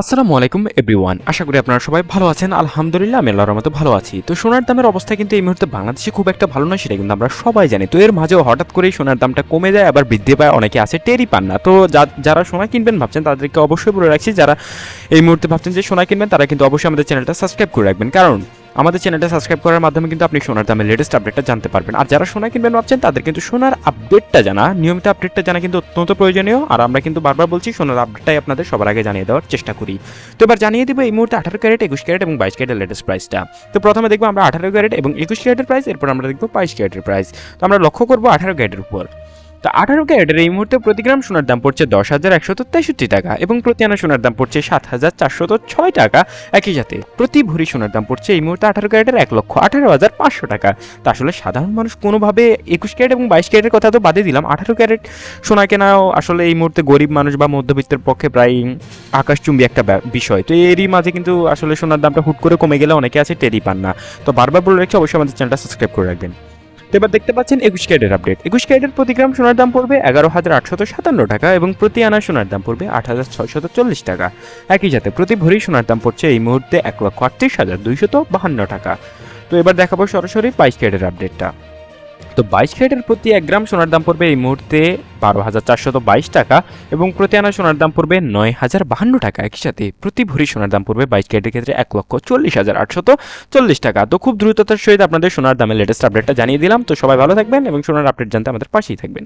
আসসালামু আলাইকুম এভরিওয়ান আশা করি আপনারা সবাই ভালো আছেন। আলহামদুলিল্লাহ, আমি আল্লাহর মতো ভালো আছি। তো সোনার দামের অবস্থা কিন্তু এই মুহূর্তে বাংলাদেশে খুব একটা ভালো নয়, সেটা কিন্তু আমরা সবাই জানি। তো এর মাঝেও হঠাৎ করেই সোনার দামটা কমে যায়, আবার বৃদ্ধি পায়। অনেকে আছে টেরই পান না। তো যারা সোনা কিনবেন ভাবছেন, তাদেরকে অবশ্যই বলে রাখছি, যারা এই মুহূর্তে ভাবছেন যে সোনা কিনবেন, তারা কিন্তু অবশ্যই আমাদের চ্যানেলটা সাবস্ক্রাইব করে রাখবেন। কারণ আমাদের চ্যানেলটা সাবস্ক্রাইব করার মাধ্যমে কিন্তু আপনি সোনার দামের লেটেস্ট আপডেটটা জানতে পারবেন। আর যারা সোনা কিনবেন ভাবছেন, তাদের কিন্তু সোনার আপডেটটা জানা। নিয়মিত আপডেটটা জানা কিন্তু অত্যন্ত প্রয়োজনীয়। আর আমরা কিন্তু বারবার বলছি, সোনার আপডেটটাই আপনাদের সবার আগে জানিয়ে দেওয়ার চেষ্টা করি। তো এবার জানিয়ে দিব এই মুহূর্তে আঠারো ক্যারেট, একুশ ক্যারেট এবং বাইশ ক্যারেটের লেটেস্ট প্রাইসটা তো প্রথমে দেখব আমরা আঠারো ক্যারেট এবং একুশ ক্যারেটের প্রাইস এরপর আমরা দেখব বাইশ ক্যারেটের প্রাইস তো আমরা লক্ষ্য করব আঠারো ক্যারেটের উপর। তো আঠারো ক্যারেটের এই মুহূর্তে প্রতি গ্রাম সোনার দাম পড়ছে দশ হাজার একশত তেষট্টি টাকা এবং প্রতি আনা সোনার দাম পড়ছে সাত হাজার চারশত ছয় টাকা একই সাথে প্রতি ভরি সোনার দাম পড়ছে এই মুহূর্তে আঠারো ক্যারেটের এক লক্ষ আঠারো হাজার পাঁচশো টাকা। তা আসলে সাধারণ মানুষ কোনোভাবে একুশ ক্যারেট এবং বাইশ ক্যারেটের কথা তো বাদে দিলাম। আঠারো ক্যারেট সোনা কেনাও আসলে এই মুহূর্তে গরিব মানুষ বা মধ্যবিত্তের পক্ষে প্রায় আকাশচুম্বী একটা বিষয়। তো এরই মাঝে কিন্তু আসলে সোনার দামটা হুট করে কমে গেলে অনেকে আছে টেরি পান না। তো বারবার বলে রাখছি, অবশ্যই আমাদের চ্যানেলটা সাবস্ক্রাইব করে রাখবেন। তো এবার দেখতে পাচ্ছেন একুশ ক্যারেটের আপডেট একুশ ক্যারেটের প্রতি গ্রাম সোনার দাম পড়বে এগারো হাজার আটশত সাতান্ন টাকা এবং প্রতি আনা সোনার দাম পড়বে আট হাজার ছয়শত চল্লিশ টাকা। একই সাথে প্রতি ভরি সোনার দাম পড়ছে এই মুহূর্তে এক লক্ষ আটত্রিশ হাজার দুইশত বাহান্ন টাকা। তো এবার দেখাবো সরাসরি বাইশ ক্যারেটের আপডেটটা তো বাইশ ক্যারেটের প্রতি এক গ্রাম সোনার দাম পড়বে এই মুহূর্তে বারো হাজার চারশত বাইশ টাকা এবং প্রতি আনা সোনার দাম পড়বে নয় হাজার বাহান্ন টাকা। একই সাথে প্রতি ভরি সোনার দাম পড়বে বাইশ ক্যারেটের ক্ষেত্রে এক লক্ষ চল্লিশ হাজার আটশত চল্লিশ টাকা। তো খুব দ্রুততার সহিত আপনাদের সোনার দামের লেটেস্ট আপডেটটা জানিয়ে দিলাম। তো সবাই ভালো থাকবেন এবং সোনার আপডেট জানতে আমাদের পাশেই থাকবেন।